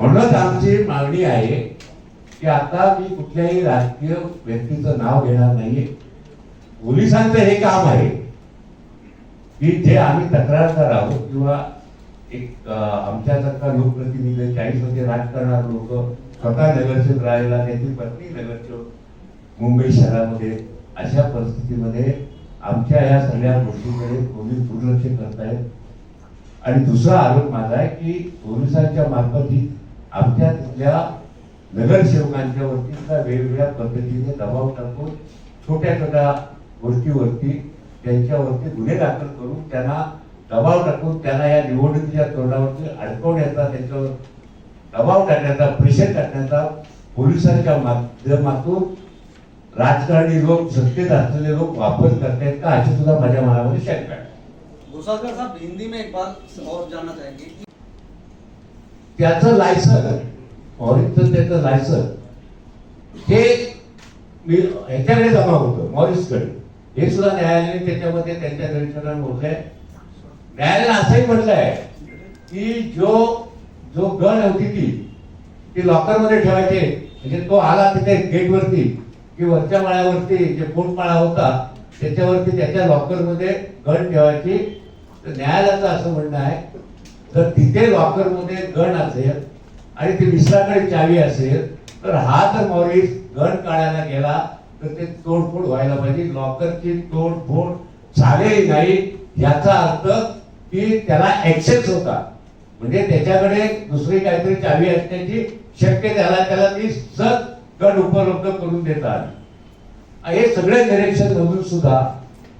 म्हणूनच आमची मागणी आहे की आता मी कुठल्याही राजकीय व्यक्तीचं नाव घेणार नाहीये. पोलिसांचं हे काम आहे की जे आम्ही तक्रारदार आहोत किंवा एक आमच्यासारखा लोकप्रतिनिधी चाळीसमध्ये राजकारणार लोक स्वतः नगरसेवक राहायला त्याची पत्नी नगरसेवक मुंबई शहरामध्ये अशा परिस्थितीमध्ये आमच्या या सगळ्या गोष्टीकडे पोलीस दुर्लक्ष करतायत. आणि दुसरा आरोप माझा आहे की पोलिसांच्या मार्फती आमच्या तिथल्या नगरसेवकांच्या वरती सुद्धा वेगवेगळ्या पद्धतीने दबाव टाकून छोट्या छोट्या गोष्टीवरती त्यांच्यावरती गुन्हे दाखल करून त्यांना दबाव टाकून त्यांना या निवडणुकीच्या तोंडावरती अडकवण्याचा त्यांच्यावर दबाव टाकण्याचा प्रेशर टाकण्याचा पोलिसांच्या माध्यमातून राजकारणी लोक सत्तेत असलेले लोक वापर करतायत का अशी सुद्धा माझ्या मनामध्ये शंका आहे. हिंदी में एक बात और जानना चाहेंगे कि त्याचं लायसन मॉरिसचं त्याचं लायसन हे मी ह्याच्याकडे जमा होतं मॉरिसकडे. हे सुद्धा न्यायालयाने त्याच्यामध्ये त्यांच्या निरीक्षणात बोललंय न्यायालयाने असंही म्हटलंय की जो जो गण होती ती ती लॉकरमध्ये ठेवायचे म्हणजे तो आला तिथे गेटवरती की वरच्या माळ्यावरती जे पोटमाळा होता त्याच्यावरती त्याच्या लॉकरमध्ये गण ठेवायची. तर न्यायालयाचं असं म्हणणं आहे जर तिथे लॉकरमध्ये गण असेल आणि ती विसराकडे चावी असेल तर हा जर मॉरिस गण काढायला गेला तर ते तोडफोड व्हायला पाहिजे. लॉकरची तोडफोड झाले नाही. याचा अर्थ की त्याला ऍक्सेस होता. म्हणजे त्याच्याकडे दुसरी काहीतरी चावी असण्याची शक्य त्याला त्याला ती सत गण उपलब्ध करून देता हे सगळे निरीक्षण मधून सुद्धा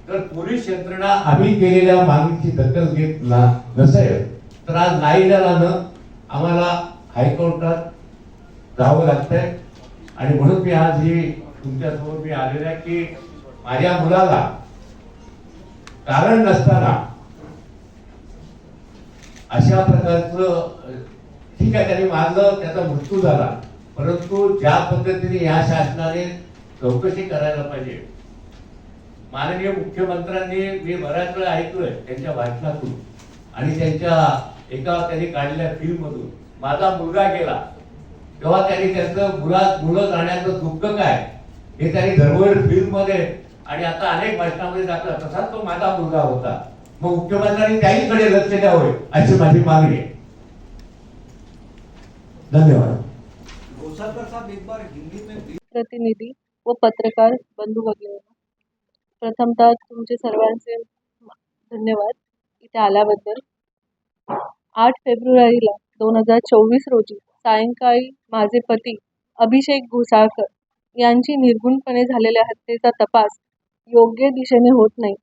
तर पोलीस यंत्रणा आम्ही केलेल्या मागणीची दखल घेत ना- नसेल. तर आज नाईलाजानं आम्हाला हायकोर्टात जावं लागतंय. आणि म्हणून मी आज ही तुमच्यासमोर मी आलेला आहे की माझ्या मुलाला कारण नसताना अशा प्रकारचं ठीक आहे त्याने मारलं त्याचा मृत्यू झाला. परंतु ज्या पद्धतीने या शासनाने चौकशी करायला पाहिजे. माननीय मुख्यमंत्र्यांनी मी बऱ्याच वेळा ऐकलोय त्यांच्या भाषणातून. आणि त्यांच्या एका त्यांनी काढलेल्या फिल्म मधून माझा मुलगा गेला. तेव्हा त्यांनी त्यांचं मुला मुलं जाण्याचं दुःख काय हे त्यांनी धर्मवीर फिल्ममध्ये आणि आता अनेक भाषणामध्ये दाखला तसा तो माझा मुलगा होता. मग मुख्यमंत्र्यांनी त्याहीकडे लक्ष द्यावे अशी माझी मागणी आहे. धन्यवाद. घोसालकर साहब एक बार हिंदी में भी प्रतिनिधी व पत्रकार बंधू भगिनी. प्रथमतः तुमचे सर्वांचे धन्यवाद. इथे आल्याबद्दल आठ फेब्रुवारीला दोन हजार चोवीस रोजी सायंकाळी माझे पती अभिषेक घोसाळकर यांची निर्गुणपणे झालेल्या हत्येचा तपास योग्य दिशेने होत नाही.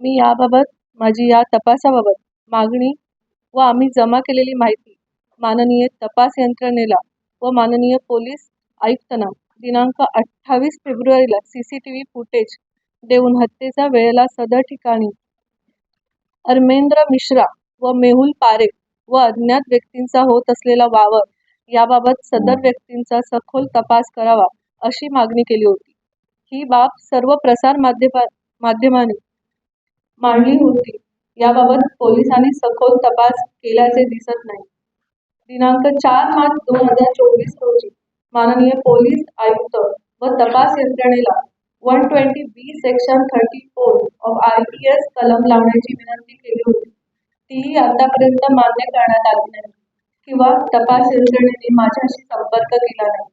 मी याबाबत माझी या तपासाबाबत मागणी व आम्ही जमा केलेली माहिती माननीय तपास यंत्रणेला व माननीय पोलीस आयुक्तांना दिनांक अठ्ठावीस फेब्रुवारीला C C T V footage देऊन हत्येचा वेळेला सदर ठिकाणी अर्मेंद्र मिश्रा व मेहुल पारेख व अज्ञात व्यक्तींचा होत असलेला वावर याबाबत सदर व्यक्तींचा सखोल तपास करावा अशी मागणी केली होती. ही बाब सर्व प्रसार माध्यमा माध्यमांनी मांडली होती. याबाबत पोलिसांनी सखोल तपास केल्याचे दिसत नाही. दिनांक चार मार्च दोन हजार चोवीस रोजी माननीय पोलीस आयुक्त व तपास यंत्रणेला one twenty B section thirty four of I P S कलम लावण्याची विनंती केली होती. तीही आतापर्यंत मान्य करण्यात आली नाही किंवा तपास यंत्रणेने माझ्याशी संपर्क केला नाही.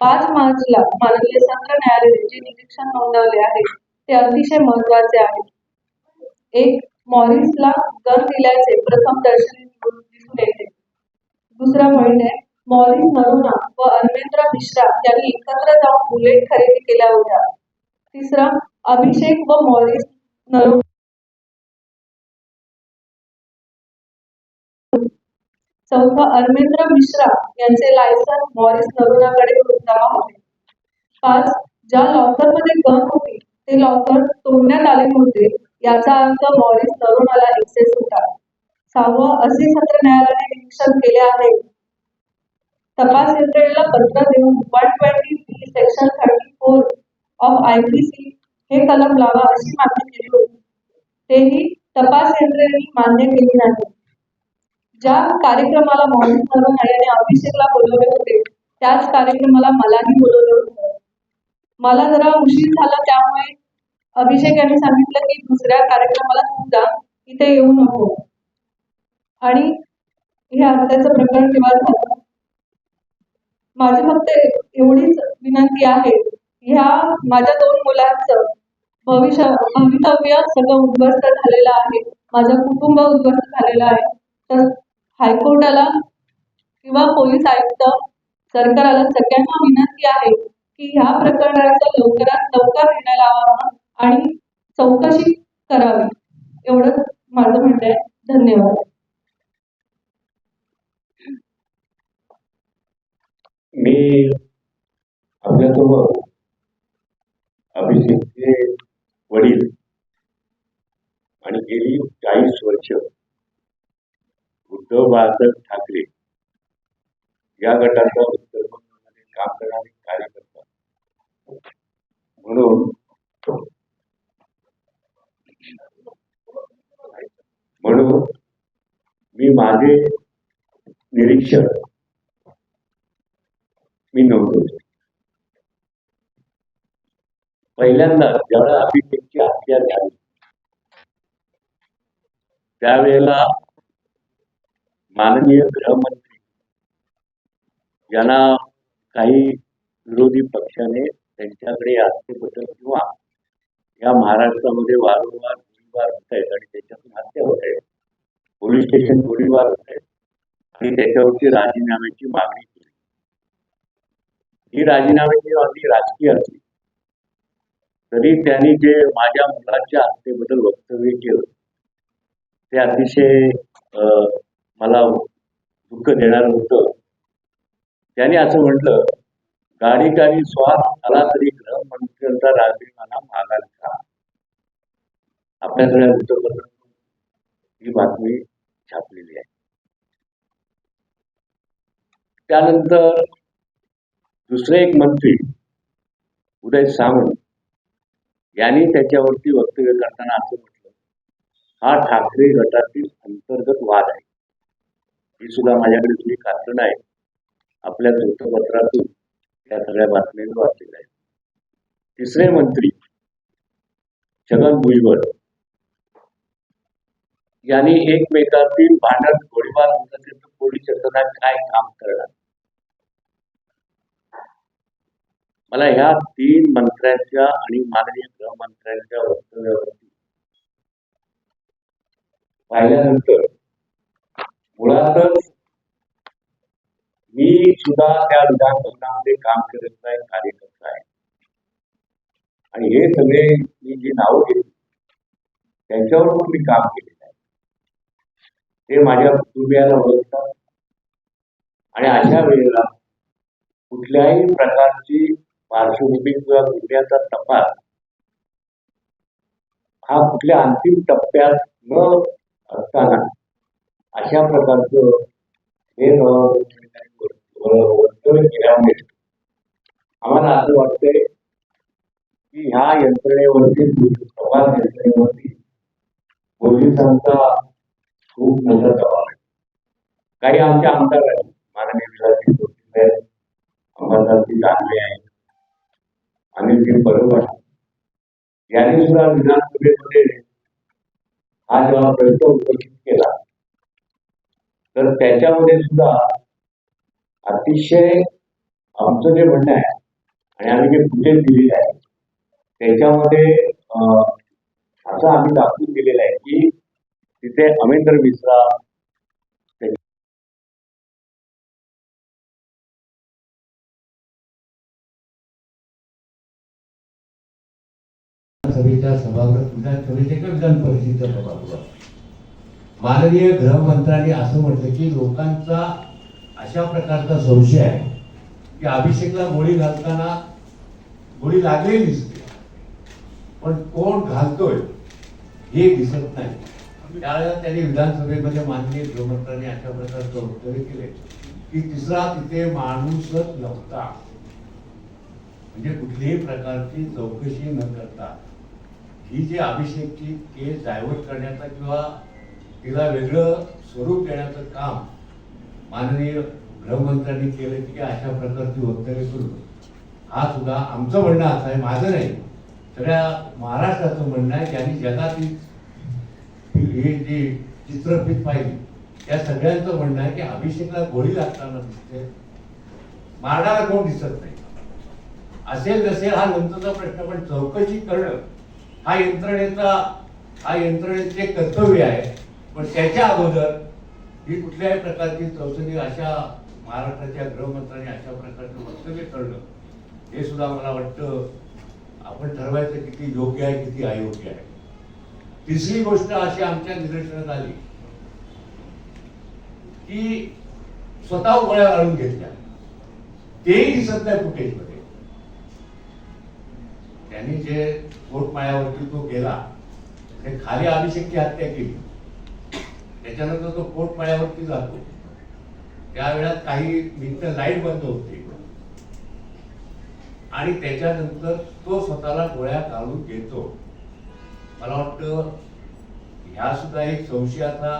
पाच मार्चला माननीय सत्र न्यायालयाने जे निरीक्षण नोंदवले आहे. ते अतिशय महत्त्वाचे आहे. एक मॉरिसला गर दिल्याचे प्रथम दर्शनी दिसून येते. दुसरा म्हणजे मॉरिस नरुना व अन्वेंद्र मिश्रा यांनी एकत्र जाऊन बुलेट खरेदी केल्या होत्या. तिसरा अभिषेक व मॉरिस नरुना चौथा अरमेंद्र मिश्रा यांचे लायसन मॉरिस नरुनाकडे जमा होते पाच ज्या लॉकरमध्ये गन होती ते लॉकर तोडण्यात आले होते याचा अर्थ मॉरिस तरुणाला एक्सेस होता. सहावं असे सत्र न्यायालयाने निरीक्षण केले आहे. तपास यंत्रणेला पत्र देऊन one twenty B section thirty four of I P C हे कलम लावा अशी मागणी केली होती. तेही तपास यंत्रणेने मान्य केली नाही. ज्या कार्यक्रमाला मॉडेल म्हणून आणि अभिषेकला बोलवले होते त्याच कार्यक्रमाला मलाही बोलवलं होतं. मला जरा उशीर झाला त्यामुळे अभिषेक यांनी सांगितलं की दुसऱ्या कार्यक्रमाला तू जा इथे येऊ नको. आणि हे हत्याचं प्रकरण तेव्हा झालं. माझी फक्त एवढीच विनंती आहे ह्या माझ्या दोन मुलांचं भविष्य भवितव्य सगळं उद्ध्वस्त झालेलं आहे माझं कुटुंब उद्ध्वस्त झालेलं आहे. तर हायकोर्टाला किंवा पोलीस आयुक्त सरकारला सगळ्यांना विनंती आहे की ह्या प्रकरणाचा लवकरात लवकर निर्णय लावावा आणि चौकशी करावी. एवढंच माझं म्हणणं आहे. धन्यवाद. मी आपल्यासोबत अभिषेकचे वडील आणि गेली चाळीस वर्ष उद्धव बाळासाहेब ठाकरे या गटाचा उत्तर उत्तरमध्ये काम करणारे कार्यकर्ता. म्हणून म्हणून मी माझे निरीक्षण मी नोंदवतो पहिल्यांदा ज्यावेळेला अभिषेकची हत्या झाली त्यावेळेला माननीय गृहमंत्री यांना काही विरोधी पक्षाने त्यांच्याकडे हत्येबद्दल किंवा या महाराष्ट्रामध्ये वारंवार गोळीबार होत आहेत आणि त्याच्यातून हत्या होत आहेत. पोलीस स्टेशन गोळीबार होत आहेत आणि त्याच्यावरती राजीनाम्याची मागणी केली. ही राजीनाम्याची मागणी राजकीय असली तरी त्यांनी जे माझ्या मुलाच्या हत्येबद्दल वक्तव्य केलं ते अतिशय अं, मला दुःख देणार होतं त्याने असं म्हटलं गाडी गाणी स्वाद आला तरी मंत्री मला मागाल का आपल्या सगळ्या वृत्तपत्रात ही बातमी छापलेली आहे. त्यानंतर दुसरे एक मंत्री उदय सावंत यांनी त्याच्यावरती वक्तव्य करताना असं म्हटलं हा ठाकरे गटातील अंतर्गत वाद आहे. ही सुद्धा माझ्याकडे तुम्ही कारण आहे. आपल्या वृत्तपत्रातून या सगळ्या बातम्यांनी वाचलेल्या आहेत तिसरे मंत्री छगन भुजबळ यांनी एकमेकातील भांडण गोळीबार होत असेल तर पोलीस यंत्रणा काय काम करणार? मला ह्या तीन मंत्र्यांच्या आणि माननीय गृहमंत्र्यांच्या वक्तव्यावरती पाहिल्यानंतर मुळातच मी सुद्धा त्या विधानभवनामध्ये काम करत आहे कार्यकर्ता आहे. आणि हे सगळे मी जी नावं घेतली त्यांच्यावर पण मी काम केलेलं आहे. ते माझ्या कुटुंबियाला ओळखतात. आणि अशा वेळेला कुठल्याही प्रकारची पार्श्वभूमी किंवा गुन्ह्याचा तपास हा कुठल्या अंतिम टप्प्यात न असताना अशा प्रकारचं वक्तव्य केल्यामुळे आम्हाला असं वाटतंय की ह्या यंत्रणेवरती समाज यंत्रणेवरती पोलिसांचा खूप मोठा दबाव आहे. काही आमच्या आमदार आहेत माननीय विलासजी जोशी आहेत अंबादासजी दानवे आहेत अनिलजी बरोबर यांनी सुद्धा विधानसभेमध्ये हा जेव्हा प्रश्न उपस्थित केला तर त्याच्यामध्ये सुद्धा अतिशय आमचं जे म्हणणं आहे आणि आम्ही जे फुटेज दिलेलं आहे त्याच्यामध्ये असं आम्ही दाखवून दिलेलं आहे की तिथे अमेंद्र मिश्रा सभेच्या सभागृहात विधानसभेच्या किंवा विधान परिषदेच्या सभागृहात माननीय गृहमंत्र्यांनी असं म्हटलं की लोकांचा अशा प्रकारचा संशय आहे की अभिषेकला गोळी घालताना गोळी लागलेली दिसते. पण कोण घालतोय हे दिसत नाही. त्यावेळेला त्यांनी विधानसभेमध्ये माननीय गृहमंत्र्यांनी अशा प्रकारचं वक्तव्य केले की तिसरा तिथे माणूसच नव्हता. म्हणजे कुठल्याही प्रकारची चौकशी न करता ही जी अभिषेकची केस डायव्हर्ट करण्याचा किंवा तिला वेगळं स्वरूप देण्याचं काम माननीय गृहमंत्र्यांनी केलं की अशा प्रकारची वक्तव्य करू हा सुद्धा आमचं म्हणणं असं आहे माझं नाही. सगळ्या महाराष्ट्राचं म्हणणं आहे ज्यांनी जगातील ही जी चित्रफित पाहिली त्या सगळ्यांचं म्हणणं आहे की अभिषेकला गोळी लागताना दिसते. मारणारा कोण दिसत नाही. असेल नसेल हा नंतरचा प्रश्न पण चौकशी करणं हा यंत्रणेचा हा यंत्रणेचे कर्तव्य आहे. पण त्याच्या अगोदर ही कुठल्याही प्रकारची चौकशी अशा महाराष्ट्राच्या गृहमंत्र्यांनी अशा प्रकारचं वक्तव्य करणं हे सुद्धा मला वाटतं आपण ठरवायचं किती योग्य आहे किती अयोग्य आहे. तिसरी गोष्ट अशी आमच्या निदर्शनात आली की स्वतः गोळ्या घालून घेतल्या. तेही दिसत नाही फुटेजमध्ये. त्यांनी जे पोटमाळ्यावरती तो गेला ते खाली अभिषेकची हत्या केली. त्याच्यानंतर तो पोटमाळ्यावरती जातो त्यावेळात काही भिंत लाइट बंद होते. आणि त्याच्यानंतर तो स्वतःला गोळ्या घालून घेतो. मला वाटतं ह्या सुद्धा एक संशयाचा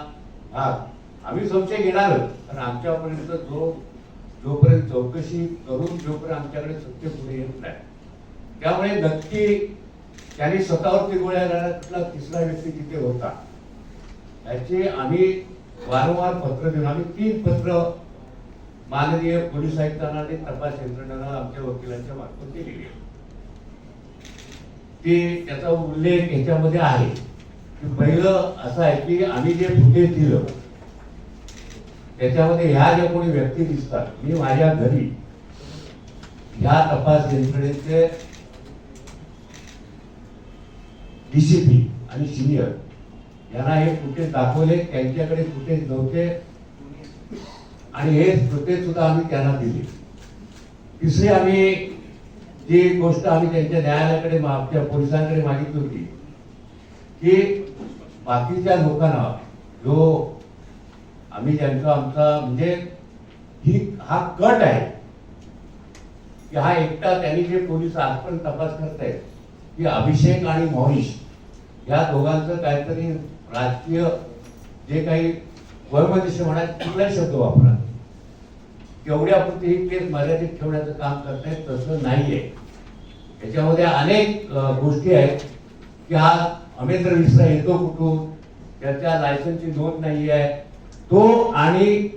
भाग. आम्ही संशय घेणारच पण आमच्यापर्यंत जो जोपर्यंत चौकशी करून जोपर्यंत आमच्याकडे सत्य पुढे येत नाही. त्यामुळे नक्की त्याने स्वतःवरती गोळ्या घालण्यात तिसरा व्यक्ती तिथे होता. याचे आम्ही वारंवार पत्र देऊन आम्ही तीन पत्र माननीय पोलीस आयुक्तांना आणि तपास यंत्रणांना आमच्या वकिलांच्या मार्फत दिलेली आहे ते त्याचा उल्लेख याच्यामध्ये आहे की पहिलं असं आहे की आम्ही जे फुटेज दिलं त्याच्यामध्ये ह्या ज्या कोणी व्यक्ती दिसतात मी माझ्या घरी ह्या तपास यंत्रणेचे डीसीपी आणि सिनियर यांना हे फुटेज दाखवले त्यांच्याकडे फुटेज नव्हते. आणि हे फुटेज सुद्धा आम्ही त्यांना दिले. तिसरी आम्ही जी गोष्ट आम्ही त्यांच्या न्यायालयाकडे आमच्या पोलिसांकडे मागितली होती की बाकीच्या लोकांना जो आम्ही ज्यांचा आमचा म्हणजे ही हा कट आहे की हा एकटा त्यांनी जे पोलीस आज पण तपास करतायत की अभिषेक आणि मोहिश या दोघांचं काहीतरी राजकीय जे काही वैमनस्य म्हणा कुठलाही शब्द वापरा. तेवढ्यापुरती ही केस मर्यादित ठेवण्याचं काम करतायत तसं नाहीये. याच्यामध्ये अनेक गोष्टी आहेत की हा अमेंद्र मिश्रा येतो कुठून? त्याच्या लायसनची नोंद नाही आहे तो आणि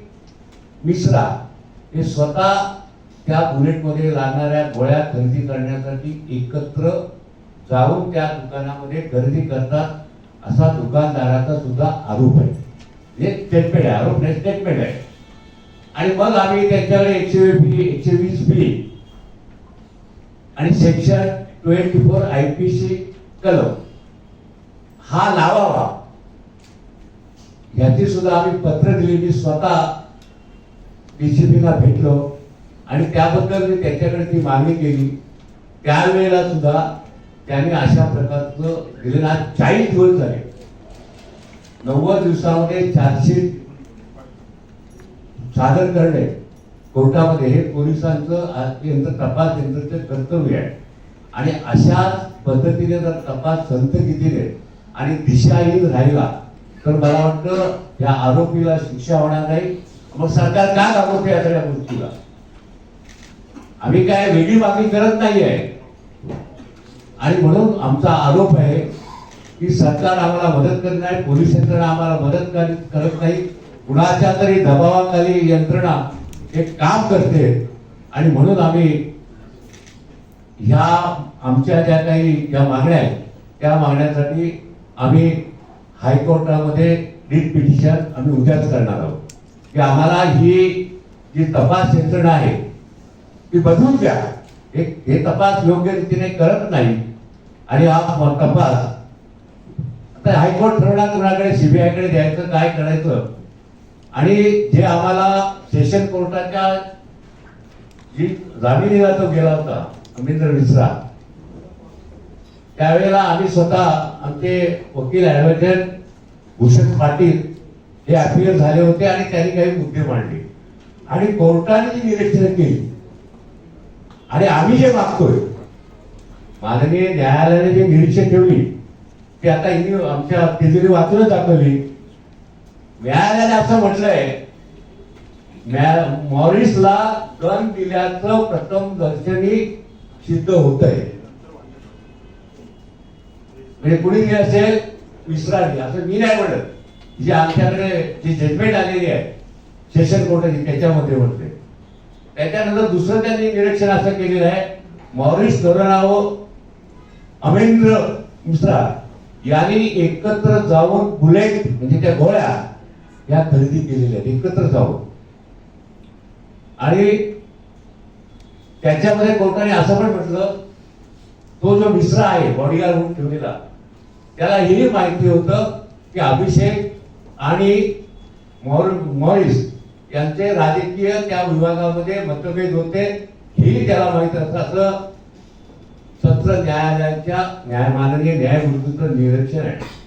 मिश्रा हे स्वतः त्या बुलेटमध्ये लागणाऱ्या गोळ्या खरेदी करण्यासाठी एकत्र जाऊन त्या दुकानामध्ये खरेदी करतात. असा दुकानदाराचा सुद्धा आरोप आहे. हे स्टेटमेंट आहे आरोप नाही स्टेटमेंट आहे. आणि मग आम्ही त्यांच्याकडे एकशे बी एकशे वीस बी आणि section twenty four I P C कलम हा लावावा. याची सुद्धा आम्ही पत्र दिली मी स्वतः डीसीपीला भेटलो आणि त्याबद्दल मी त्याच्याकडे ती मागणी केली. त्यावेळेला सुद्धा त्याने अशा प्रकारचं गेले आज चाळीस दिवस झाले. नव्वद दिवसामध्ये चार्जशीट सादर करणे कोर्टामध्ये हे पोलिसांचं आज यंत्र तपास यंत्रचं कर्तव्य आहे. आणि अशाच पद्धतीने जर तपास संत संतगतीने आणि दिशाहीन राहिला तर मला वाटतं या आरोपीला शिक्षा होणार नाही. मग सरकार का घाबरते या सगळ्या गोष्टीला? आम्ही काय वेगळी मागणी करत नाही आहे आणि म्हणून आमचा आरोप आहे की सरकार आम्हाला मदत करत नाही पोलीस यंत्रणा आम्हाला मदत करत नाही. कुणाच्या तरी दबावाखाली यंत्रणा हे काम करते. आणि म्हणून आम्ही ह्या आमच्या ज्या काही ज्या मागण्या आहेत त्या मागण्यासाठी आम्ही हायकोर्टामध्ये रिट पिटिशन आम्ही उद्याच करणार आहोत. की आम्हाला ही जी तपास यंत्रणा आहे ती बदलून द्या. हे तपास योग्य रीतीने करत नाही. आणि हा तपास. आता हायकोर्ट ठरवणार कुणाकडे सीबीआयकडे द्यायचं काय करायचं? आणि जे आम्हाला सेशन कोर्टाच्या जी जामिनीला तो गेला होता अमिंद्र मिश्रा त्यावेळेला आम्ही स्वतः आमचे वकील ॲडव्होकेट भूषण पाटील हे अपियर झाले होते आणि त्यांनी काही मुद्दे मांडले. आणि कोर्टाने जी निरीक्षण केली आणि आम्ही जे मागतोय माननीय न्यायालयाने जे निरीक्षण ठेवली ते आता हिने आमच्या तिजोरी वाचूनच दाखवली. न्यायालयाने असं म्हटलंय मॉरिसला गन दिल्याचं प्रथम दर्शनी सिद्ध होत आहे म्हणजे कुणी दिली असेल विसराने असं मी नाही म्हणत. जी आमच्याकडे जी जजमेंट आलेली आहे सेशन कोर्टाची त्याच्यामध्ये म्हणते त्याच्यानंतर दुसरं त्यांनी निरीक्षण असं केलेलं आहे मॉरिस धोरणावर अमेंद्र मिश्रा यांनी एकत्र जाऊन बुलेट म्हणजे त्या गोळ्या या खरेदी केलेल्या आहेत. एकत्र जाऊन. आणि त्याच्यामध्ये कोर्टाने असं पण म्हटलं तो जो मिश्रा आहे बॉडीगार्ड म्हणून ठेवलेला त्याला हेही माहिती होतं की अभिषेक आणि मॉर मॉरिस यांचे राजकीय त्या विभागामध्ये मतभेद होते हेही त्याला माहीत असतं असं सत्र न्यायालयाच्या न्याय माननीय न्यायमूर्तीचं निरीक्षण आहे.